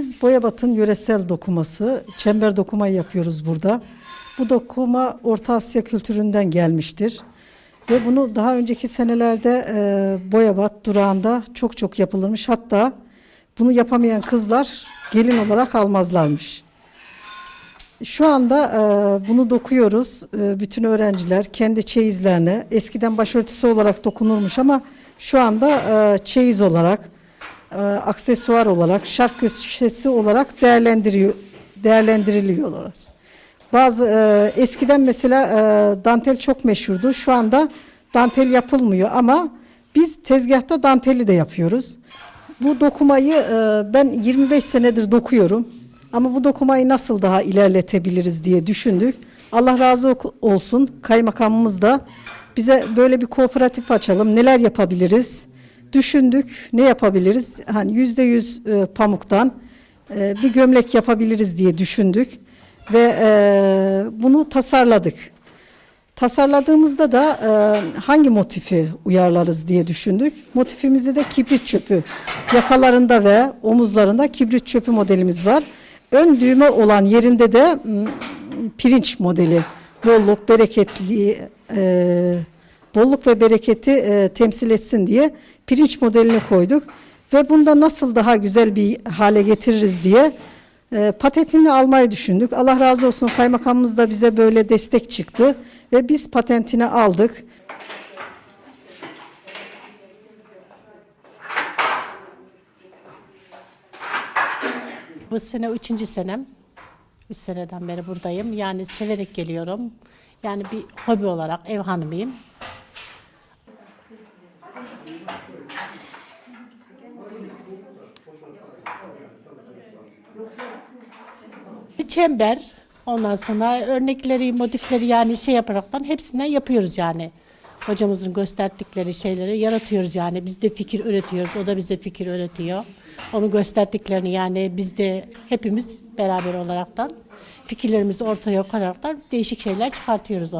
Biz Boyabat'ın yöresel dokuması, çember dokumayı yapıyoruz burada. Bu dokuma Orta Asya kültüründen gelmiştir. Ve bunu daha önceki senelerde e, Boyabat durağında çok çok yapılırmış. Hatta bunu yapamayan kızlar gelin olarak almazlarmış. Şu anda e, bunu dokuyoruz. E, bütün öğrenciler kendi çeyizlerine, eskiden başörtüsü olarak dokunurmuş ama şu anda e, çeyiz olarak, e, aksesuar olarak, şark köşesi olarak değerlendiriyor, değerlendiriliyorlar. Bazı e, eskiden mesela e, dantel çok meşhurdu. Şu anda dantel yapılmıyor ama biz tezgahta danteli de yapıyoruz. Bu dokumayı e, ben 25 senedir dokuyorum. Ama bu dokumayı nasıl daha ilerletebiliriz diye düşündük. Allah razı olsun kaymakamımız da bize böyle bir kooperatif açalım. Neler yapabiliriz? Düşündük. Ne yapabiliriz? Hani yüzde yüz e, pamuktan e, bir gömlek yapabiliriz diye düşündük ve e, bunu tasarladık. Tasarladığımızda da e, hangi motifi uyarlarız diye düşündük. Motifimizde de kibrit çöpü. Yakalarında ve omuzlarında kibrit çöpü modelimiz var. Ön düğme olan yerinde de pirinç modeli. Bolluk, bereketli, e, bolluk ve bereketi e, temsil etsin diye pirinç modelini koyduk. Ve bunda nasıl daha güzel bir hale getiririz diye e, patentini almayı düşündük. Allah razı olsun kaymakamımız da bize böyle destek çıktı ve biz patentini aldık. Bu sene üçüncü senem. Üç seneden beri buradayım. Yani severek geliyorum. Yani bir hobi olarak ev hanımıyım. Bir çember, ondan sonra örnekleri, motifleri yani şey yaparaktan hepsinden yapıyoruz yani. Hocamızın gösterdikleri şeyleri yaratıyoruz yani. Biz de fikir üretiyoruz, o da bize fikir üretiyor. Onu gösterdiklerini yani biz de hepimiz beraber olaraktan fikirlerimizi ortaya koyaraktan değişik şeyler çıkartıyoruz.